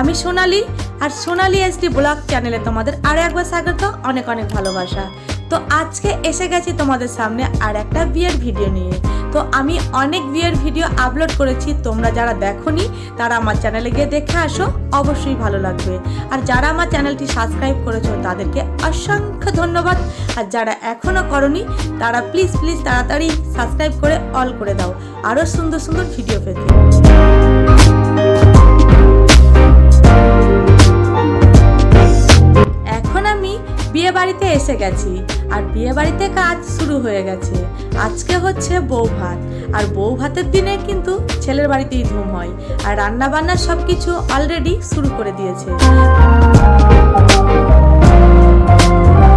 আমি সোনালি আর সোনালি SD blog চ্যানেলে তোমাদের আরও একবার স্বাগত, অনেক অনেক ভালোবাসা। তো আজকে এসে গেছি তোমাদের সামনে আর একটা বিয়ের ভিডিও নিয়ে। তো আমি অনেক বিয়ের ভিডিও আপলোড করেছি, তোমরা যারা দেখোনি, তারা আমার চ্যানেলে গিয়ে দেখে আসো, অবশ্যই ভালো লাগবে। আর যারা আমার চ্যানেলটি সাবস্ক্রাইব করেছ, তাদেরকে অসংখ্য ধন্যবাদ। আর যারা এখনও করনি, তারা প্লিজ প্লিজ তাড়াতাড়ি সাবস্ক্রাইব করে অল করে দাও। আরও সুন্দর সুন্দর ভিডিও পেতে। বিয়ে বাড়িতে এসে গেছি। আর বিয়ে বাড়িতে কাজ শুরু হয়ে গেছে। আজকে হচ্ছে বউ ভাত। আর বউ ভাতের দিনে কিন্তু ছেলের বাড়িতেই ধুম হয়। আর রান্না বান্না সব কিছু অলরেডি শুরু করে দিয়েছে।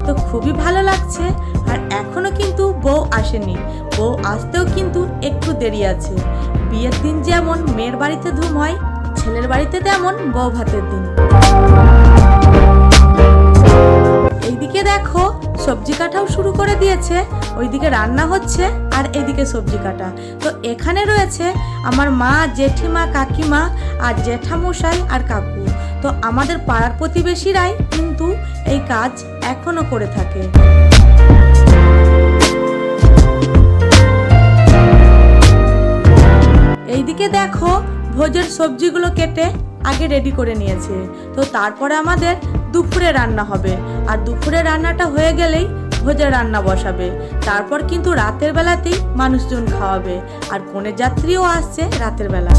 তো খুবই ভালো লাগছে। আর এখনও কিন্তু বউ আসেনি। বউ আসতেও কিন্তু একটু দেরি আছে। বিয়ের দিন যেমন মেয়ের বাড়িতে ধুম হয়, ছেলের বাড়িতে তেমন বউ ভাতের দিন। এইদিকে দেখো, সবজি কাটাও শুরু করে দিয়েছে। ওইদিকে রান্না হচ্ছে আর এদিকে সবজি কাটা। তো এখানে রয়েছে আমার মা, জেঠিমা, কাকিমা আর জেঠামশাই আর কাকু। তো আমাদের পাড়ার প্রতিবেশীরাই কিন্তু এই কাজ এখনও করে থাকে। এইদিকে দেখো, ভোজের সবজিগুলো কেটে আগে রেডি করে নিয়েছে। তো তারপরে আমাদের দুপুরে রান্না হবে। আর দুপুরে রান্নাটা হয়ে গেলেই ভোজের রান্না বসাবে। তারপর কিন্তু রাতের বেলাতেই মানুষজন খাওয়াবে। আর কনের যাত্রীও আসছে রাতের বেলা।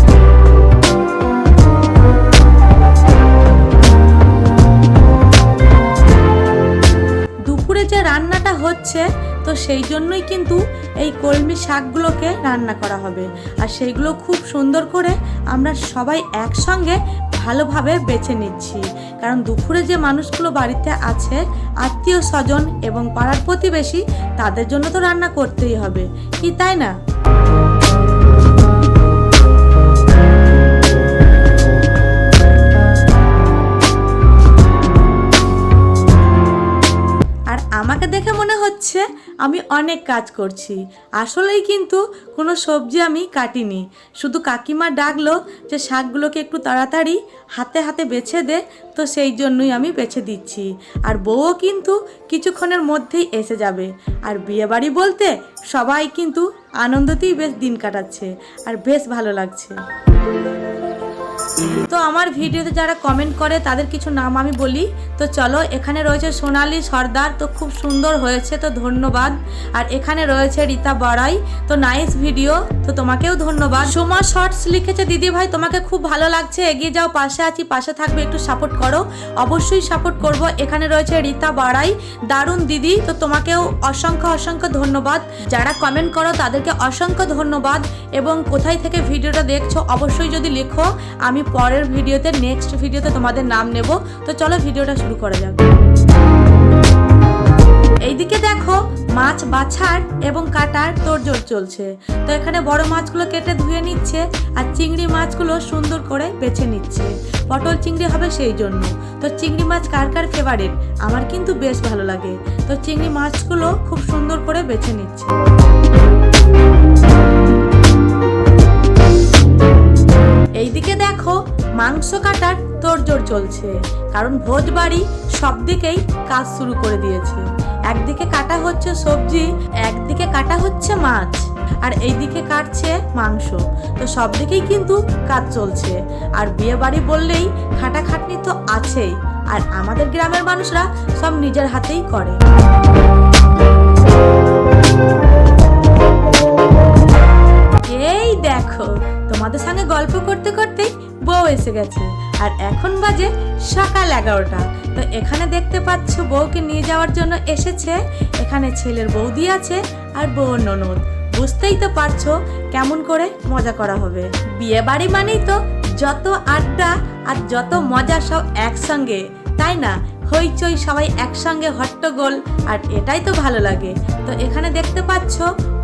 দুপুরে যে রান্নাটা হচ্ছে, তো সেই জন্যই কিন্তু এই কলমি শাকগুলোকে রান্না করা হবে। আর সেইগুলো খুব সুন্দর করে আমরা সবাই একসঙ্গে ভালোভাবে বেছে নিচ্ছি। কারণ দুপুরে যে মানুষগুলো বাড়িতে আছে, আত্মীয় স্বজন এবং পাড়ার প্রতিবেশী, তাদের জন্য তো রান্না করতেই হবে। কি, তাই না? হচ্ছে আমি অনেক কাজ করছি। আসলেই কিন্তু কোনো সবজি আমি কাটিনি। শুধু কাকিমা ডাকলো যে শাকগুলোকে একটু তাড়াতাড়ি হাতে হাতে বেছে দে, তো সেই জন্যই আমি বেছে দিচ্ছি। আর বউও কিন্তু কিছুক্ষণের মধ্যেই এসে যাবে। আর বিয়েবাড়ি বলতে সবাই কিন্তু আনন্দতেই বেশ দিন কাটাচ্ছে। আর বেশ ভালো লাগছে। তো আমার ভিডিওতে যারা কমেন্ট করে, তাদের কিছু নাম আমি বলি। তো চলো, এখানে রয়েছে সোনালী সর্দার, তো খুব সুন্দর হয়েছে, তো ধন্যবাদ। আর এখানে রয়েছে রীতা বড়াই, তো নাইস ভিডিও তো তোমাকেও ধন্যবাদ। সোমা শর্টস লিখেছে, দিদি ভাই, তোমাকে খুব ভালো লাগছে, এগিয়ে যাও, পাশে আছি, পাশে থাকবে, একটু সাপোর্ট করো। অবশ্যই সাপোর্ট করব। এখানে রয়েছে রীতা বাড়াই, দারুণ দিদি, তো তোমাকেও অসংখ্য অসংখ্য ধন্যবাদ। যারা কমেন্ট করো, তাদেরকে অসংখ্য ধন্যবাদ। এবং কোথায় থেকে ভিডিওটা দেখছ, অবশ্যই যদি লেখো, আমি পরের ভিডিওতে নেক্সট ভিডিওতে তোমাদের নাম নেব। তো চলো ভিডিওটা শুরু করা যাক। এইদিকে দেখো, মাছ বাছার এবং কাটার তোড়জোড় চলছে। তো এখানে বড় মাছগুলো কেটে ধুয়ে নিচ্ছে আর চিংড়ি মাছগুলো সুন্দর করে বেছে নিচ্ছে। পটল চিংড়ি হবে সেই জন্য। তো চিংড়ি মাছ কার কার ফেভারিট আমার কিন্তু বেশ ভালো লাগে। তো চিংড়ি মাছগুলো খুব সুন্দর করে বেছে নিচ্ছে। মাংস কাটার তোড়জোড় চলছে। কারণ ভোজ বাড়ি সব দিকেই কাজ শুরু করে দিয়েছে। একদিকে কাটা হচ্ছে সবজি, একদিকে কাটা হচ্ছে মাছ, আর এইদিকে কাটছে মাংস। তো সব দিকেই কিন্তু কাজ চলছে। আর বিয়ে বাড়ি বললেই খাটাখাটনি তো আছেই, আর আমাদের গ্রামের মানুষরা সব নিজের হাতেই করে। এই দেখো, তোমাদের সঙ্গে গল্প করতে বউ এসে গেছে। আর এখন বাজে সকাল এগারোটা। তো এখানে দেখতে পাচ্ছ বউকে নিয়ে যাওয়ার জন্য এসেছে। এখানে ছেলের বৌদি আছে আর বউর ননদ। বুঝতেই তো পারছ কেমন করে মজা করা হবে। বিয়ে বাড়ি মানেই তো যত আড্ডা আর যত মজা সব একসঙ্গে, তাই না? হইচই সবাই একসঙ্গে হট্টগোল আর এটাই তো ভালো লাগে। তো এখানে দেখতে পাচ্ছ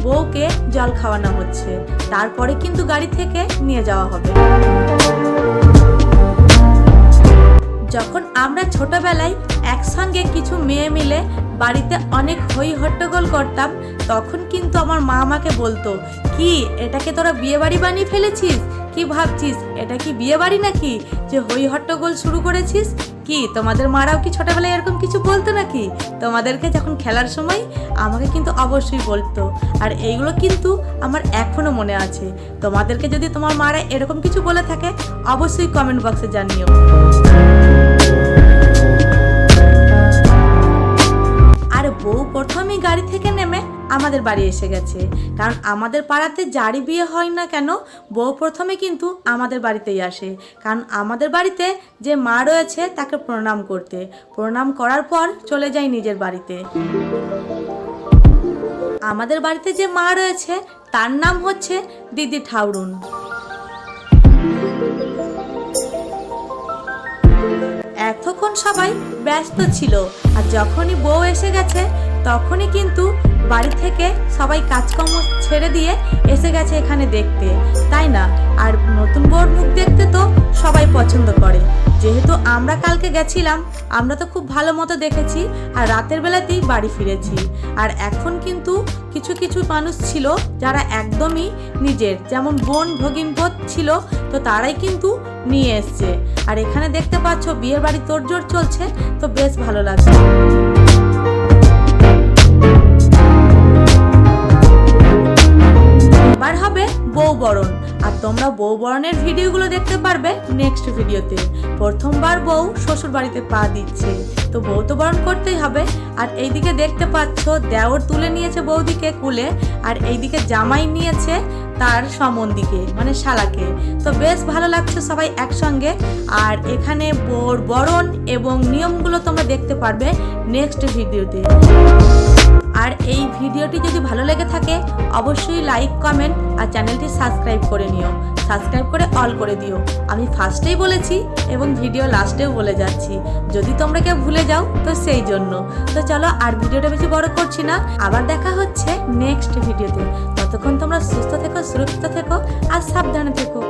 বউকে জল খাওয়ানো হচ্ছে। তারপরে কিন্তু গাড়ি থেকে নিয়ে যাওয়া হবে। যখন আমরা ছোটবেলায় একসঙ্গে কিছু মেয়ে মিলে বাড়িতে অনেক হই হট্টগোল করতাম, তখন কিন্তু আমার মা আমাকে বলতো, কি এটাকে তোরা বিয়ে বাড়ি বানিয়ে ফেলেছিস? কি ভাবছিস? এটা কি বিয়ে বাড়ি নাকি? যে হই হট্টগোল শুরু করেছিস? কি, তোমাদের মারাও কি ছোটবেলায় এরকম কিছু বলতো নাকি? তোমাদেরকে যখন খেলার সময় আমাকে কিন্তু অবশ্যই বলতো। আর এইগুলো কিন্তু আমার এখনও মনে আছে। তোমাদেরকে যদি তোমার মারা এরকম কিছু বলে থাকে, অবশ্যই কমেন্ট বক্সে জানিও। বউ প্রথমেই গাড়ি থেকে নেমে আমাদের বাড়ি এসে গেছে। কারণ আমাদের পাড়াতে যারই বিয়ে হয় না কেন, বউ প্রথমে কিন্তু আমাদের বাড়িতেই আসে। কারণ আমাদের বাড়িতে যে মা রয়েছে তাকে প্রণাম করতে। প্রণাম করার পর চলে যায় নিজের বাড়িতে। আমাদের বাড়িতে যে মা রয়েছে, তার নাম হচ্ছে দিদি ঠাউরুন। এতক্ষণ সবাই ব্যস্ত ছিল। আর যখনই বউ এসে গেছে, তখনই কিন্তু বাড়ি থেকে সবাই কাজকর্ম ছেড়ে দিয়ে এসে গেছে এখানে দেখতে। তাই না? আর নতুন বউর মুখ দেখতে তো সবাই পছন্দ করে। যেহেতু আমরা কালকে গেছিলাম, আমরা তো খুব ভালো মতো দেখেছি আর রাতের বেলাতেই বাড়ি ফিরেছি। আর এখন কিন্তু কিছু কিছু মানুষ ছিল যারা একদমই নিজের, যেমন বোন ভগিনপথ ছিল, তো তারাই কিন্তু নিয়ে এসছে। আর এখানে দেখতে পাচ্ছ, বিয়ের বাড়ি তোড়জোড় চলছে, তো বেশ ভালো লাগছে। এবার হবে বউ বরণ। আর তোমরা বউ বরণের ভিডিওগুলো দেখতে পারবে নেক্সট ভিডিওতে। প্রথমবার বউ শ্বশুর বাড়িতে পা দিচ্ছে। তো বউ তো বরণ করতেই হবে। আর এইদিকে দেখতে পাচ্ছ, দেওর তুলে নিয়েছে বৌদিকে কুলে, আর এইদিকে জামাই নিয়েছে তার সমন্দিকে মানে শালাকে। তো বেশ ভালো লাগছে সবাই একসঙ্গে। আর এখানে বোর বরণ এবং নিয়মগুলো তোমরা দেখতে পারবে নেক্সট ভিডিওতে। আর এই ভিডিওটি যদি ভালো লেগে থাকে, অবশ্যই লাইক কমেন্ট আর চ্যানেলটি সাবস্ক্রাইব করে নিও। সাবস্ক্রাইব করে অল করে দিও। আমি ফার্স্টেই বলেছি এবং ভিডিও লাস্টেও বলে যাচ্ছি। যদি তোমরা কেউ ভুলে যাও, তো সেই জন্য। তো চলো আর ভিডিওটা বেশি বড় করছি না। আবার দেখা হচ্ছে নেক্সট ভিডিওতে ততক্ষণ তোমরা সুস্থ থেকো, সুরক্ষিত থেকো আর সাবধানে থেকো।